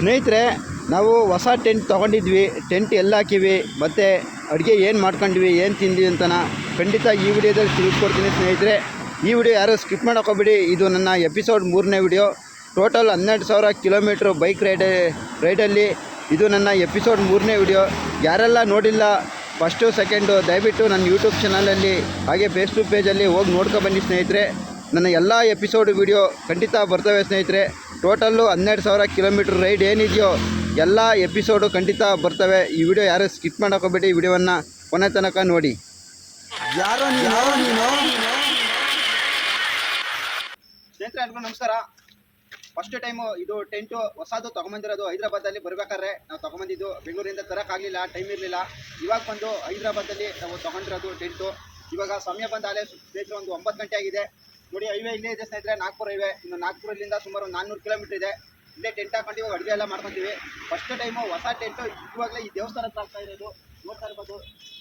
ಸ್ನೇಹಿತರೆ, ನಾವು ಹೊಸ ಟೆಂಟ್ ತೊಗೊಂಡಿದ್ವಿ. ಟೆಂಟ್ ಎಲ್ಲ ಹಾಕಿವಿ, ಮತ್ತು ಅಡುಗೆ ಏನು ಮಾಡ್ಕೊಂಡ್ವಿ, ಏನು ತಿಂದ್ವಿ ಅಂತನ ಖಂಡಿತ ಈ ವಿಡಿಯೋದಲ್ಲಿ ತಿಳಿಸ್ಕೊಡ್ತೀನಿ ಸ್ನೇಹಿತರೆ. ಈ ವಿಡಿಯೋ ಯಾರೂ ಸ್ಕಿಪ್ ಮಾಡೋಕೋಬೇಡಿ. ಇದು ನನ್ನ ಎಪಿಸೋಡ್ ಮೂರನೇ ವಿಡಿಯೋ. ಟೋಟಲ್ ಹನ್ನೆರಡು ಸಾವಿರ ಕಿಲೋಮೀಟ್ರ್ ಬೈಕ್ ರೈಡ್, ರೈಡಲ್ಲಿ ಇದು ನನ್ನ ಎಪಿಸೋಡ್ ಮೂರನೇ ವಿಡಿಯೋ. ಯಾರೆಲ್ಲ ನೋಡಿಲ್ಲ, ಫಸ್ಟು, ಸೆಕೆಂಡು, ದಯವಿಟ್ಟು ನನ್ನ ಯೂಟ್ಯೂಬ್ ಚಾನಲಲ್ಲಿ, ಹಾಗೆ ಫೇಸ್ಬುಕ್ ಪೇಜಲ್ಲಿ ಹೋಗಿ ನೋಡ್ಕೊಬನ್ನಿ ಸ್ನೇಹಿತರೆ. ನನ್ನ ಎಲ್ಲ ಎಪಿಸೋಡ್ ವಿಡಿಯೋ ಖಂಡಿತ ಬರ್ತವೆ ಸ್ನೇಹಿತರೆ. ಟೋಟಲ್ಲು ಹನ್ನೆರಡು ಸಾವಿರ ಕಿಲೋಮೀಟ್ರ್ ರೈಡ್ ಏನಿದೆಯೋ ಎಲ್ಲ ಎಪಿಸೋಡು ಖಂಡಿತ ಬರ್ತವೆ. ಈ ವಿಡಿಯೋ ಯಾರು ಸ್ಕಿಪ್ ಮಾಡೋಕೋಬೇಡಿ. ಈ ವಿಡಿಯೋವನ್ನು ಕೊನೆ ತನಕ ನೋಡಿ. ಯಾರೋ ನೀನು? ನೀನು? ಸ್ನೇಹಿತರೆ ಎಲ್ರಿಗೂ ನಮಸ್ಕಾರ. ಫಸ್ಟ್ ಟೈಮು ಇದು ಟೆಂಟು ಹೊಸದು ತೊಗೊಂಬಂದಿರೋದು ಹೈದ್ರಾಬಾದಲ್ಲಿ ಬರಬೇಕಾದ್ರೆ ನಾವು ತೊಗೊಂಬಂದಿದ್ದು. ಬೆಂಗಳೂರಿಂದ ತರೋಕ್ಕಾಗಲಿಲ್ಲ ಟೈಮ್ ಇರಲಿಲ್ಲ. ಇವಾಗ ಬಂದು ಹೈದ್ರಾಬಾದಲ್ಲಿ ನಾವು ತೊಗೊಂಡಿರೋದು ಟೆಂಟು. ಇವಾಗ ಸಮಯ ಬಂದಾಗಲೇ ಸ್ನೇಹಿತರು ಒಂದು ಒಂಬತ್ತು ಗಂಟೆ ಆಗಿದೆ. ನೋಡಿ ಹೈವೇ ಇಲ್ಲೇ ಇದೆ ಸ್ನೇಹಿತರೆ, ನಾಗ್ಪುರ ಹೈವೇ. ಇನ್ನು ನಾಗ್ಪುರಲ್ಲಿಂದ ಸುಮಾರು ಒಂದು ನಾನ್ನೂರು ಕಿಲೋಮೀಟರ್ ಇದೆ. ಇಲ್ಲೇ ಟೆಂಟ್ ಹಾಕೊಂಡು ಇವಾಗ ಅಡುಗೆ ಎಲ್ಲ ಮಾಡ್ಕೊತೀವಿ. ಫಸ್ಟ್ ಟೈಮು ಹೊಸ ಟೆಂಟು ಇವಾಗಲೇ ಈ ದೇವಸ್ಥಾನ ಹತ್ರ ಆಗ್ತಾ ಇರೋದು. ನೋಡ್ತಾ ಇರ್ಬೋದು.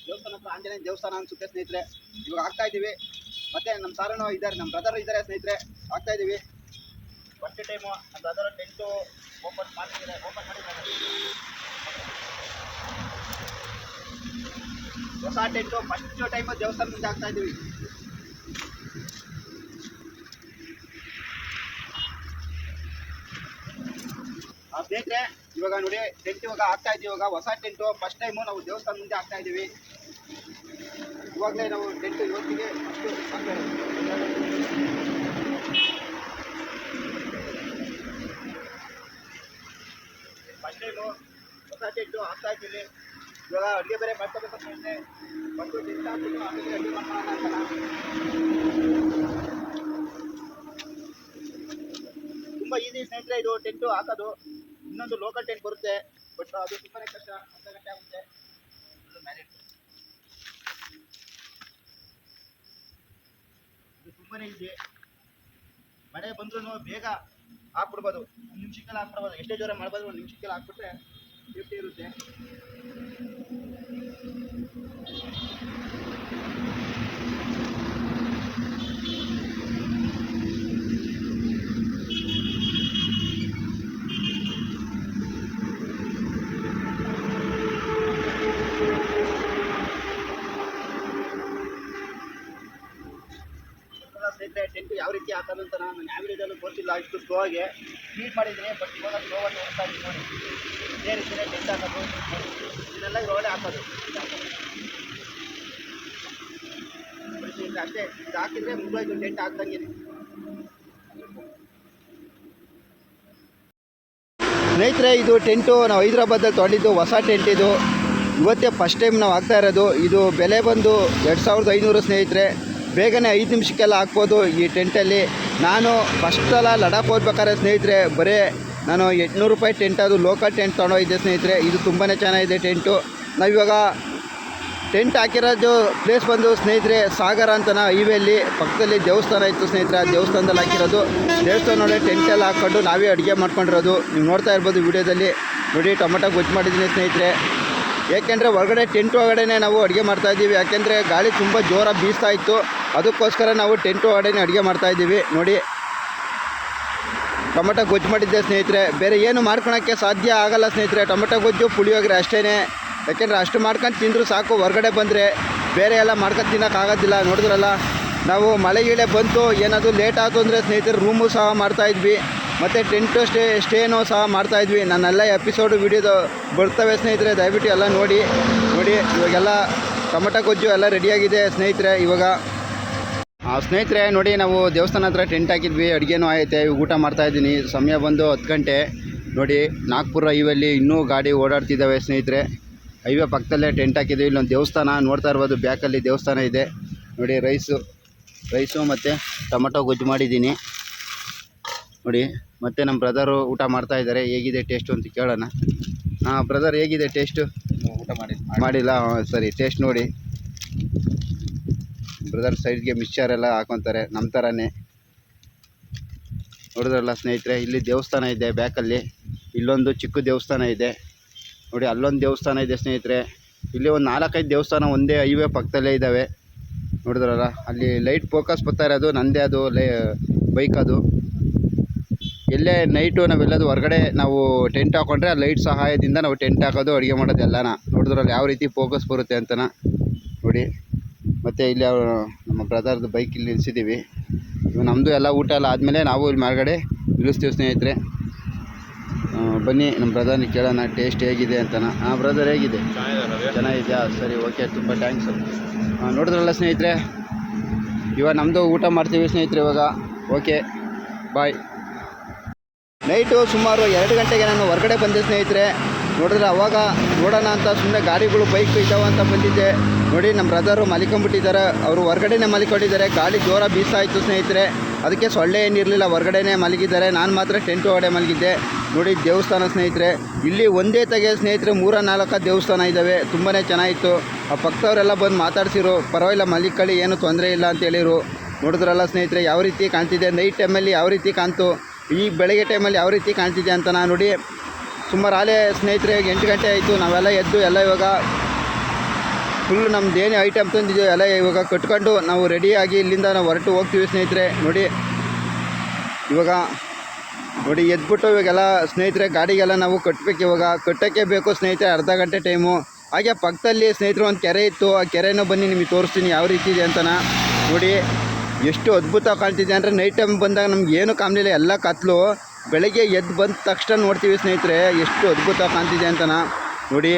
ದೇವಸ್ಥಾನ ಹತ್ರ ಆಂಜನೇಯ ದೇವಸ್ಥಾನ ಅನ್ಸುತ್ತೆ ಸ್ನೇಹಿತರೆ. ಇವಾಗ ಆಗ್ತಾ ಇದ್ದೀವಿ. ಮತ್ತೆ ನಮ್ಮ ಸಾರನು ಇದ್ದಾರೆ ನಮ್ಮ ಬ್ರದರ್ ಇದ್ದಾರೆ ಸ್ನೇಹಿತರೆ. ಆಗ್ತಾ ಇದ್ದೀವಿ. ಫಸ್ಟ್ ಟೈಮು ನಮ್ಮ ಬ್ರದರ್ ಟೆಂಟು ಓಪನ್ ಮಾಡ್ತಿದ್ದಾರೆ. ಓಪನ್ ಮಾಡಿದ್ದಾರೆ. ಹೊಸ ಟೆಂಟು ಫಸ್ಟ್ ಟೈಮು ದೇವಸ್ಥಾನದಿಂದ ಆಗ್ತಾ ಇದ್ದೀವಿ. ಸ್ನೇಹಿತರೆ, ಇವಾಗ ನೋಡಿ ಟೆಂಟ್ ಇವಾಗ ಆಗ್ತಾ ಇದ್ದೀವಿ ಇವಾಗ ಹೊಸ ಟೆಂಟು ಫಸ್ಟ್ ಟೈಮು ನಾವು ದೇವಸ್ಥಾನ ಮುಂದೆ ಆಗ್ತಾ ಇದ್ದೀವಿ. ಇವಾಗಲೇ ನಾವು ಟೆಂಟ್ ಇವತ್ತಿಗೆ. ಫಸ್ಟ್ ಟೈಮು ಹೊಸ ಟೆಂಟು ಆಗ್ತಾ ಇದ್ದೀವಿ. ಇವಾಗ ಅಡುಗೆ ಬೇರೆ ಮಾಡ್ಕೋಬೇಕು ಸ್ನೇಹಿತರೆ. ಒಂದು ಟೆಂಟ್ ಹಾಕ್ಬಿಟ್ಟು ಆಮೇಲೆ ಅಡುಗೆ ಅಂತ ತುಂಬ ಈಸಿ ಸ್ನೇಹಿತರೆ ಇದು ಟೆಂಟು ಹಾಕೋದು. ಇನ್ನೊಂದು ಲೋಕಲ್ ಟ್ರೈನ್ ಬರುತ್ತೆ ಬಟ್ ಅದು ತುಂಬಾನೇ ಕಷ್ಟ, ಅರ್ಧ ಗಂಟೆ ಆಗುತ್ತೆ. ಇದು ಇದೆ ಮಳೆ ಬಂದ್ರೂ ಬೇಗ ಹಾಕ್ಬಿಡ್ಬೋದು. ಒಂದು ನಿಮಿಷಕ್ಕೆಲ್ಲ ಹಾಕ್ಬಿಡ್ಬೋದು. ಎಷ್ಟೇ ಜೋರ ಮಾಡ್ಬೋದು ಒಂದು ನಿಮಿಷಕ್ಕೆಲ್ಲ ಹಾಕ್ಬಿಟ್ರೆ ಸೇಫ್ಟಿ ಇರುತ್ತೆ ಗೊತ್ತಲ್ಲ ಸ್ನೇಹಿತರೆ ಟೆಂಟ್ ಅಂತ ನಾನು ಗೊತ್ತಿಲ್ಲ ಇಷ್ಟು ಸ್ಲೋ ಆಗಿ ಸ್ಪೀಡ್ ಮಾಡಿದ್ದೀನಿ ಬಟ್ ಇವಾಗ ಸ್ಲೋ ಆಗಿ ಹೋಗ್ತಾ ನೋಡಿ. ಇದೇ ರೀತಿಯೇ ಟೆಂಟ್ ಹಾಕೋದು ಇದನ್ನೆಲ್ಲ ಇದು ಹಾಕೋದು. ಅಷ್ಟೇ, ಇದು ಹಾಕಿದ್ರೆ ಮುಂಬೈದು ಟೆಂಟ್ ಹಾಕ್ದಂಗೆ ಸ್ನೇಹಿತರೆ, ಇದು ಟೆಂಟು. ನಾವು ಹೈದ್ರಾಬಾದಲ್ಲಿ ತೊಗೊಂಡಿದ್ದು ಹೊಸ ಟೆಂಟ್ ಇದು. ಇವತ್ತೇ ಫಸ್ಟ್ ಟೈಮ್ ನಾವು ಹಾಕ್ತಾ ಇರೋದು. ಇದು ಬೆಲೆ ಬಂದು ಎರಡು ಸಾವಿರದ ಐನೂರು ಸ್ನೇಹಿತರೆ. ಬೇಗನೆ ಐದು ನಿಮಿಷಕ್ಕೆಲ್ಲ ಹಾಕ್ಬೋದು ಈ ಟೆಂಟಲ್ಲಿ. ನಾನು ಫಸ್ಟ್ ಸಲ ಲಡಾಖ್ ಹೋಗ್ಬೇಕಾದ್ರೆ ಸ್ನೇಹಿತರೆ, ಬರೀ ನಾನು ಎಂಟುನೂರು ರೂಪಾಯಿ ಟೆಂಟ್, ಅದು ಲೋಕಲ್ ಟೆಂಟ್ ತೊಗೊಂಡೋಗಿದ್ದೆ ಸ್ನೇಹಿತರೆ. ಇದು ತುಂಬಾ ಚೆನ್ನಾಗಿದೆ ಟೆಂಟು. ನಾವಿವಾಗ ಟೆಂಟ್ ಹಾಕಿರೋದು ಪ್ಲೇಸ್ ಬಂದು ಸ್ನೇಹಿತರೆ, ಸಾಗರ ಅಂತನ, ಹೈವೇಲಿ. ಪಕ್ಕದಲ್ಲಿ ದೇವಸ್ಥಾನ ಇತ್ತು ಸ್ನೇಹಿತರೆ, ಆ ದೇವಸ್ಥಾನದಲ್ಲಿ ಹಾಕಿರೋದು. ದೇವಸ್ಥಾನ ನೋಡಿ ಟೆಂಟ್ ಎಲ್ಲ ಹಾಕ್ಕೊಂಡು ನಾವೇ ಅಡುಗೆ ಮಾಡ್ಕೊಂಡಿರೋದು. ನೀವು ನೋಡ್ತಾ ಇರ್ಬೋದು ವಿಡಿಯೋದಲ್ಲಿ. ನೋಡಿ, ಟೊಮೆಟೊ ಗೊಜ್ಜು ಮಾಡಿದ್ದೀನಿ ಸ್ನೇಹಿತರೆ. ಏಕೆಂದರೆ ಹೊರಗಡೆ ಟೆಂಟ್ ಒಳಗಡೆ ನಾವು ಅಡುಗೆ ಮಾಡ್ತಾ ಇದ್ದೀವಿ. ಯಾಕೆಂದರೆ ಗಾಳಿ ತುಂಬ ಜೋರಾಗಿ ಬೀಸ್ತಾ ಇತ್ತು. ಅದಕ್ಕೋಸ್ಕರ ನಾವು ಟೆಂಟು ಒಳಗಡೆ ಅಡುಗೆ ಮಾಡ್ತಾ ಇದ್ದೀವಿ. ನೋಡಿ. ಟೊಮೆಟೊ ಗೊಜ್ಜು ಮಾಡಿದ್ದೆ ಸ್ನೇಹಿತರೆ. ಬೇರೆ ಏನು ಮಾಡ್ಕೊಳಕ್ಕೆ ಸಾಧ್ಯ ಆಗಲ್ಲ ಸ್ನೇಹಿತರೆ. ಟೊಮೆಟೊ ಗೊಜ್ಜು ಪುಳಿಯೋಗರೆ ಅಷ್ಟೇ ಯಾಕೆಂದರೆ ಅಷ್ಟು ಮಾಡ್ಕೊಂಡು ತಿಂದರೂ ಸಾಕು, ಹೊರಗಡೆ ಬಂದರೆ ಬೇರೆ ಎಲ್ಲ ಮಾಡ್ಕೊಂಡು ತಿನ್ನೋಕ್ಕಾಗೋದಿಲ್ಲ ನೋಡಿದ್ರಲ್ಲ? ನಾವು ಮಳೆ ಗಿಳೆ ಬಂತು, ಏನಾದರೂ ಲೇಟ್ ಆಯಿತು ಅಂದರೆ ಸ್ನೇಹಿತರೆ ರೂಮು ಸಹ ಮಾಡ್ತಾಯಿದ್ವಿ ಮತ್ತು ಟೆಂಟು ಸ್ಟೇ ಸ್ಟೇನೂ ಸಹ ಮಾಡ್ತಾಯಿದ್ವಿ ನಾನೆಲ್ಲ ಎಪಿಸೋಡು ವಿಡಿಯೋದು ಬರ್ತವೆ ಸ್ನೇಹಿತರೆ, ದಯವಿಟ್ಟು ಎಲ್ಲ ನೋಡಿ. ನೋಡಿ, ಇವಾಗೆಲ್ಲ ಟೊಮೆಟೊ ಗೊಜ್ಜು ಎಲ್ಲ ರೆಡಿಯಾಗಿದೆ ಸ್ನೇಹಿತರೆ. ಇವಾಗ ಸ್ನೇಹಿತರೆ ನೋಡಿ ನಾವು ದೇವಸ್ಥಾನ ಹತ್ರ ಟೆಂಟ್ ಹಾಕಿದ್ವಿ ಅಡುಗೆನೂ ಆಯ್ತೆ ಊಟ ಮಾಡ್ತಾ ಇದ್ದೀನಿ. ಸಮಯ ಬಂದು ಹತ್ತು ಗಂಟೆ. ನೋಡಿ ನಾಗ್ಪುರ ಹೈವೇಲಿ ಇನ್ನೂ ಗಾಡಿ ಓಡಾಡ್ತಿದ್ದಾವೆ ಸ್ನೇಹಿತರೆ. ಹೈವೇ ಪಕ್ಕದಲ್ಲೇ ಟೆಂಟ್ ಹಾಕಿದ್ವಿ. ಇಲ್ಲೊಂದು ದೇವಸ್ಥಾನ ನೋಡ್ತಾ ಇರ್ಬೋದು ಬ್ಯಾಕಲ್ಲಿ ದೇವಸ್ಥಾನ ಇದೆ. ನೋಡಿ ರೈಸು ರೈಸು ಮತ್ತು ಟೊಮೆಟೊ ಗೊಜ್ಜು ಮಾಡಿದ್ದೀನಿ. ನೋಡಿ ಮತ್ತು ನಮ್ಮ ಬ್ರದರು ಊಟ ಮಾಡ್ತಾ ಇದ್ದಾರೆ. ಹೇಗಿದೆ ಟೇಸ್ಟು ಅಂತ ಕೇಳೋಣ. ಹಾಂ ಬ್ರದರ್ ಹೇಗಿದೆ ಟೇಸ್ಟು? ಊಟ ಮಾಡಿ ಮಾಡಿಲ್ಲ ಹಾಂ, ಸರಿ ಟೇಸ್ಟ್ ನೋಡಿ. ಬ್ರದರ್ ಸೈಡ್ಗೆ ಮಿಕ್ಸ್ಚರ್ ಎಲ್ಲ ಹಾಕೊತಾರೆ ನಮ್ಮ ಥರನೇ ನೋಡಿದ್ರಲ್ಲ ಸ್ನೇಹಿತರೆ, ಇಲ್ಲಿ ದೇವಸ್ಥಾನ ಇದೆ ಬ್ಯಾಕಲ್ಲಿ. ಇಲ್ಲೊಂದು ಚಿಕ್ಕ ದೇವಸ್ಥಾನ ಇದೆ. ನೋಡಿ, ಅಲ್ಲೊಂದು ದೇವಸ್ಥಾನ ಇದೆ ಸ್ನೇಹಿತರೆ. ಇಲ್ಲಿ ಒಂದು ನಾಲ್ಕೈದು ದೇವಸ್ಥಾನ ಒಂದೇ ಹೈವೇ ಪಕ್ಕದಲ್ಲೇ ಇದ್ದಾವೆ ನೋಡಿದ್ರಲ್ಲ, ಅಲ್ಲಿ ಲೈಟ್ ಫೋಕಸ್ ಬರ್ತಾ ಇರೋದು, ನಂದೇ ಅದು, ಲೈ, ಬೈಕ್ ಅದು. ಎಲ್ಲೇ ನೈಟು ನಾವೆಲ್ಲದು ಹೊರಗಡೆ ನಾವು ಟೆಂಟ್ ಹಾಕೊಂಡ್ರೆ, ಆ ಲೈಟ್ ಸಹಾಯದಿಂದ ನಾವು ಟೆಂಟ್ ಹಾಕೋದು, ಅಡುಗೆ ಮಾಡೋದು ಎಲ್ಲನ. ನೋಡಿದ್ರಲ್ಲಿ, ಯಾವ ರೀತಿ ಫೋಕಸ್ ಬರುತ್ತೆ ಅಂತನ. ನೋಡಿ. ಮತ್ತು ಇಲ್ಲಿ ನಮ್ಮ ಬ್ರದರ್ದು ಬೈಕ್ ಇಲ್ಲಿ ನಿಲ್ಸಿದ್ದೀವಿ. ಇವು ನಮ್ಮದು ಎಲ್ಲ ಊಟ ಎಲ್ಲ ಆದಮೇಲೆ ನಾವು ಇಲ್ಲಿ ಮೇಲ್ಗಡೆ ನಿಲ್ಲಿಸ್ತೀವಿ ಸ್ನೇಹಿತರೆ. ಬನ್ನಿ, ನಮ್ಮ ಬ್ರದರ್ನ ಕೇಳೋಣ ಟೇಸ್ಟ್ ಹೇಗಿದೆ ಅಂತನ. ಹಾಂ ಬ್ರದರ್ ಹೇಗಿದೆ? ಚೆನ್ನಾಗಿದೆಯಾ? ಸರಿ ಓಕೆ ತುಂಬ ಥ್ಯಾಂಕ್ಸು ನೋಡಿದ್ರಲ್ಲ ಸ್ನೇಹಿತರೆ? ಇವಾಗ ನಮ್ಮದು ಊಟ ಮಾಡ್ತೀವಿ ಸ್ನೇಹಿತರೆ ಇವಾಗ. ಓಕೆ ಬಾಯ್ ನೈಟು ಸುಮಾರು ಎರಡು ಗಂಟೆಗೆ ನಾನು ಹೊರಗಡೆ ಬಂದೆ ಸ್ನೇಹಿತರೆ. ನೋಡಿದ್ರೆ ಅವಾಗ ನೋಡೋಣ ಅಂತ ಸುಮ್ಮನೆ ಗಾಡಿಗಳು ಬೈಕ್ ಇದ್ದಾವೆ ಅಂತ ಬಂದಿದ್ದೆ. ನೋಡಿ ನಮ್ಮ ಬ್ರದರು ಮಲಿಕೊಂಡ್ಬಿಟ್ಟಿದ್ದಾರೆ. ಅವರು ಹೊರಗಡೆನೇ ಮಲಿಕೊಂಡಿದ್ದಾರೆ. ಗಾಳಿ ಜೋರ ಬೀಸಾಯಿತು ಸ್ನೇಹಿತರೆ. ಅದಕ್ಕೆ ಸೊಳ್ಳೆ ಏನಿರಲಿಲ್ಲ, ಹೊರಗಡೆನೇ ಮಲಗಿದ್ದಾರೆ. ನಾನು ಮಾತ್ರ ಟೆಂಟ್ ಒಳಗಡೆ ಮಲಗಿದ್ದೆ. ನೋಡಿ, ದೇವಸ್ಥಾನ ಸ್ನೇಹಿತರೆ. ಇಲ್ಲಿ ಒಂದೇ ತೆಗೆ ಸ್ನೇಹಿತರೆ, ಮೂರ, ನಾಲ್ಕು ದೇವಸ್ಥಾನ ಇದ್ದಾವೆ ತುಂಬಾ ಚೆನ್ನಾಗಿತ್ತು. ಆ ಪಕ್ಕದವರೆಲ್ಲ ಬಂದು ಮಾತಾಡ್ಸಿರು, ಪರವಾಗಿಲ್ಲ ಮಲಿಕಳಿ ಏನು ತೊಂದರೆ ಇಲ್ಲ ಅಂತ ಹೇಳಿರು. ನೋಡಿದ್ರಲ್ಲ ಸ್ನೇಹಿತರೆ, ಯಾವ ರೀತಿ ಕಾಣ್ತಿದೆ? ನೈಟ್ ಟೈಮಲ್ಲಿ ಯಾವ ರೀತಿ ಕಾಣ್ತು? ಈ ಬೆಳಗ್ಗೆ ಟೈಮಲ್ಲಿ ಯಾವ ರೀತಿ ಕಾಣ್ತಿದೆ ಅಂತ ನಾನು ನೋಡಿ ಸುಮಾರು ಆಲೇ ಸ್ನೇಹಿತರೆ ಎಂಟು ಗಂಟೆ ಆಯಿತು, ನಾವೆಲ್ಲ ಎದ್ದು, ಎಲ್ಲ ಇವಾಗ ಫುಲ್ ನಮ್ದು ಏನೇ ಐಟಮ್ ತಂದಿದ್ದೀವಿ ಎಲ್ಲ ಇವಾಗ ಕಟ್ಕೊಂಡು ನಾವು ರೆಡಿಯಾಗಿ ಇಲ್ಲಿಂದ ನಾವು ಹೊರಟು ಹೋಗ್ತೀವಿ ಸ್ನೇಹಿತರೆ. ನೋಡಿ, ಇವಾಗ ನೋಡಿ, ಎದ್ಬಿಟ್ಟು ಇವಾಗೆಲ್ಲ ಸ್ನೇಹಿತರೆ, ಗಾಡಿಗೆಲ್ಲ ನಾವು ಕಟ್ಟಬೇಕು ಇವಾಗ. ಕಟ್ಟೋಕ್ಕೆ ಬೇಕು ಸ್ನೇಹಿತರೆ, ಅರ್ಧ ಗಂಟೆ ಟೈಮು ಹಾಗೆ ಪಕ್ಕದಲ್ಲಿ ಸ್ನೇಹಿತರು ಒಂದು ಕೆರೆ ಇತ್ತು, ಆ ಕೆರೆನೂ ಬನ್ನಿ, ನಿಮಗೆ ತೋರಿಸ್ತೀನಿ ಯಾವ ರೀತಿ ಇದೆ ಅಂತನ. ನೋಡಿ, ಎಷ್ಟು ಅದ್ಭುತ ಕಾಣ್ತಿದೆ. ಅಂದರೆ ನೈಟ್ ಟೈಮ್ ಬಂದಾಗ ನಮ್ಗೆ ಏನೂ ಕಾಣಲಿಲ್ಲ, ಎಲ್ಲ ಕತ್ಲು. ಬೆಳಗ್ಗೆ ಎದ್ದು ಬಂದ ತಕ್ಷಣ ನೋಡ್ತೀವಿ ಸ್ನೇಹಿತರೆ, ಎಷ್ಟು ಅದ್ಭುತ ಕಾಣ್ತಿದೆ ಅಂತನ. ನೋಡಿ,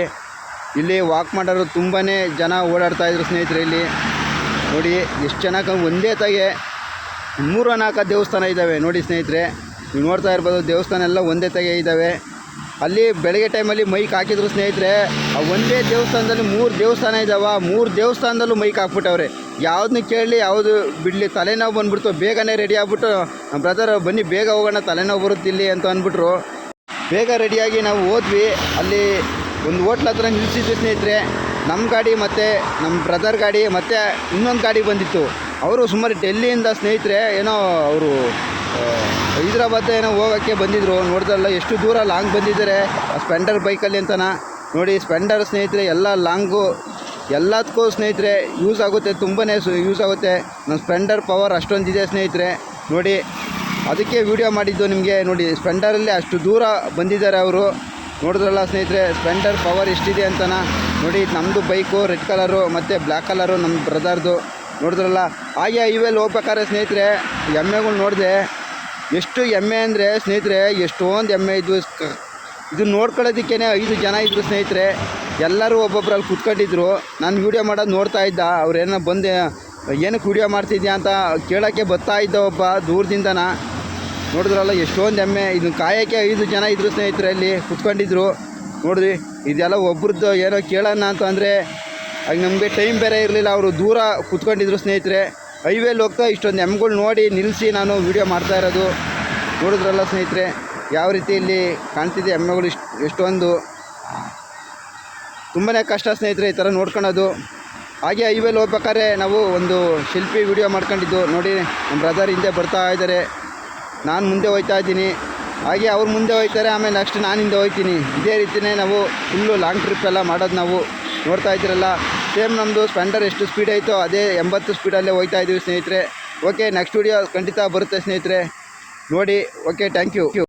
ಇಲ್ಲಿ ವಾಕ್ ಮಾಡೋರು ತುಂಬಾ ಜನ ಓಡಾಡ್ತಾ ಇದ್ರು ಸ್ನೇಹಿತರೆ ಇಲ್ಲಿ. ನೋಡಿ, ಎಷ್ಟು ಚೆನ್ನಾಗಿ ಒಂದೇ ತಾಗೆ ಮೂರು ನಾಲ್ಕು ದೇವಸ್ಥಾನ ಇದ್ದಾವೆ ನೋಡಿ ಸ್ನೇಹಿತರೆ, ನೀವು ನೋಡ್ತಾ ಇರ್ಬೋದು ದೇವಸ್ಥಾನ ಎಲ್ಲ ಒಂದೇ ತಾಗೆ ಇದ್ದಾವೆ ಅಲ್ಲಿ ಬೆಳಗ್ಗೆ ಟೈಮಲ್ಲಿ ಮೈಕ್ ಹಾಕಿದ್ರು ಸ್ನೇಹಿತರೆ ಒಂದೇ ದೇವಸ್ಥಾನದಲ್ಲಿ ಮೂರು ದೇವಸ್ಥಾನ ಇದ್ದಾವ ಮೂರು ದೇವಸ್ಥಾನದಲ್ಲೂ ಮೈಕ್ ಹಾಕ್ಬಿಟ್ಟವ್ರೆ. ಯಾವ್ದನ್ನ ಕೇಳಲಿ, ಯಾವುದು ಬಿಡಲಿ, ತಲೆನೋವು ಬಂದ್ಬಿಡ್ತು, ಬೇಗನೆ ರೆಡಿ ಆಗ್ಬಿಟ್ಟು ನಮ್ಮ ಬ್ರದರ್ ಬನ್ನಿ, ಬೇಗ ಹೋಗೋಣ, ತಲೆನೋವು ಬರುತ್ತಿಲ್ಲಿ ಅಂತ ಅಂದ್ಬಿಟ್ರು. ಬೇಗ ರೆಡಿಯಾಗಿ ನಾವು ಹೋದ್ವಿ. ಅಲ್ಲಿ ಒಂದು ಹೋಟ್ಲ್ ಹತ್ರ ನಿಲ್ಲಿಸಿದ್ವಿ ಸ್ನೇಹಿತರೆ. ನಮ್ಮ ಗಾಡಿ ಮತ್ತು ನಮ್ಮ ಬ್ರದರ್ ಗಾಡಿ ಮತ್ತು ಇನ್ನೊಂದು ಗಾಡಿ ಬಂದಿತ್ತು. ಅವರು ಸುಮಾರು ಡೆಲ್ಲಿಯಿಂದ ಸ್ನೇಹಿತರೆ, ಏನೋ ಅವರು ಹೈದ್ರಾಬಾದ್ ಏನೋ ಹೋಗೋಕ್ಕೆ ಬಂದಿದ್ದರು ನೋಡಿದ್ರಲ್ಲ ಎಷ್ಟು ದೂರ ಲಾಂಗ್ ಬಂದಿದ್ದಾರೆ. ಸ್ಪೆಂಡರ್ ಬೈಕಲ್ಲಿ ಅಂತನ. ನೋಡಿ, ಸ್ಪೆಂಡರ್ ಸ್ನೇಹಿತರೆ, ಎಲ್ಲ ಲಾಂಗು, ಎಲ್ಲದಕ್ಕೂ ಸ್ನೇಹಿತರೆ ಯೂಸ್ ಆಗುತ್ತೆ ತುಂಬಾ ಯೂಸ್ ಆಗುತ್ತೆ. ನಮ್ಮ ಸ್ಪೆಂಡರ್ ಪವರ್ ಅಷ್ಟೊಂದಿದೆ ಸ್ನೇಹಿತರೆ. ನೋಡಿ, ಅದಕ್ಕೆ ವಿಡಿಯೋ ಮಾಡಿದ್ದು ನಿಮಗೆ. ನೋಡಿ, ಸ್ಪೆಂಡರಲ್ಲಿ ಅಷ್ಟು ದೂರ ಬಂದಿದ್ದಾರೆ ಅವರು. ನೋಡಿದ್ರಲ್ಲ ಸ್ನೇಹಿತರೆ, ಸ್ಪೆಂಡರ್ ಪವರ್ ಎಷ್ಟಿದೆ ಅಂತನ. ನೋಡಿ ನಮ್ಮದು ಬೈಕು ರೆಡ್ ಕಲರು, ಮತ್ತು ಬ್ಲ್ಯಾಕ್ ಕಲರು ನಮ್ಮ ಬ್ರದರ್ದು ನೋಡಿದ್ರಲ್ಲ, ಹಾಗೆ ಹೈವೇಲಿ ಹೋಗ್ಬೇಕಾದ್ರೆ ಸ್ನೇಹಿತರೆ, ಎಮ್ಮೆಗಳು ನೋಡಿದೆ. ಎಷ್ಟು ಎಮ್ಮೆ ಅಂದರೆ ಸ್ನೇಹಿತರೆ, ಎಷ್ಟೊಂದು ಎಮ್ಮೆ ಇದ್ವು. ಇದು ನೋಡ್ಕೊಳ್ಳೋದಕ್ಕೇ ಐದು ಜನ ಇದ್ದರು ಸ್ನೇಹಿತರೆ. ಎಲ್ಲರೂ ಒಬ್ಬೊಬ್ರಲ್ಲಿ ಕುತ್ಕೊಂಡಿದ್ರು. ನಾನು ವೀಡಿಯೋ ಮಾಡೋದು ನೋಡ್ತಾ ಇದ್ದ. ಅವ್ರೇನೋ ಬಂದೆ ಏನಕ್ಕೆ ವೀಡಿಯೋ ಮಾಡ್ತಿದ್ಯಾ? ಅಂತ ಕೇಳೋಕ್ಕೆ ಬರ್ತಾ ಇದ್ದ ಒಬ್ಬ ದೂರದಿಂದನ. ನೋಡಿದ್ರಲ್ಲ, ಎಷ್ಟೊಂದು ಎಮ್ಮೆ. ಇದನ್ನ ಕಾಯೋಕ್ಕೆ ಐದು ಜನ ಇದ್ದರು ಸ್ನೇಹಿತರೆ ಅಲ್ಲಿ ಕುತ್ಕೊಂಡಿದ್ರು. ನೋಡಿದ್ವಿ ಇದೆಲ್ಲ ಒಬ್ರದ್ದು ಏನೋ ಕೇಳೋಣ ಅಂತ ಅಂದರೆ, ಆಗ ನಮಗೆ ಟೈಮ್ ಬೇರೆ ಇರಲಿಲ್ಲ. ಅವರು ದೂರ ಕುತ್ಕೊಂಡಿದ್ರು ಸ್ನೇಹಿತರೆ. ಹೈವೇಲಿ ಹೋಗ್ತಾ ಇಷ್ಟೊಂದು ಎಮ್ಗಳು ನೋಡಿ ನಿಲ್ಲಿಸಿ ನಾನು ವೀಡಿಯೋ ಮಾಡ್ತಾ ಇರೋದು. ನೋಡಿದ್ರಲ್ಲ ಸ್ನೇಹಿತರೆ, ಯಾವ ರೀತಿ ಇಲ್ಲಿ ಕಾಣ್ತಿದೆ ಎಮ್ಮೆಗಳು ಇಷ್ಟು, ಎಷ್ಟೊಂದು. ತುಂಬಾ ಕಷ್ಟ ಸ್ನೇಹಿತರೆ ಈ ಥರ ನೋಡ್ಕೊಳೋದು. ಹಾಗೆ ಹೈವೇಲಿ ಹೋಗ್ಬೇಕಾದ್ರೆ ನಾವು ಒಂದು ಶಿಲ್ಪಿ ವಿಡಿಯೋ ಮಾಡ್ಕೊಂಡಿದ್ದು. ನೋಡಿ, ನಮ್ಮ ಬ್ರದರ್ ಹಿಂದೆ ಬರ್ತಾ ಇದ್ದಾರೆ. ನಾನು ಮುಂದೆ ಹೋಗ್ತಾ ಇದ್ದೀನಿ. ಹಾಗೆ ಅವ್ರು ಮುಂದೆ ಹೋಗ್ತಾರೆ ಆಮೇಲೆ ನೆಕ್ಸ್ಟ್ ನಾನು ಹಿಂದೆ ಹೋಗ್ತೀನಿ ಇದೇ ರೀತಿಯೇ ನಾವು ಫುಲ್ಲು ಲಾಂಗ್ ಟ್ರಿಪ್ ಎಲ್ಲ ಮಾಡೋದು ನಾವು. ನೋಡ್ತಾ ಇದ್ದೀರಲ್ಲ. ಸೇಮ್ ನಮ್ಮದು ಸ್ಪೆಂಡರ್ ಎಷ್ಟು ಸ್ಪೀಡ್ ಆಯಿತೋ ಅದೇ ಎಂಬತ್ತು ಸ್ಪೀಡಲ್ಲೇ ಹೋಗ್ತಾ ಇದ್ದೀವಿ ಸ್ನೇಹಿತರೆ. ಓಕೆ ನೆಕ್ಸ್ಟ್ ವಿಡಿಯೋ ಖಂಡಿತ ಬರುತ್ತೆ ಸ್ನೇಹಿತರೆ. ನೋಡಿ ಓಕೆ ಥ್ಯಾಂಕ್ ಯು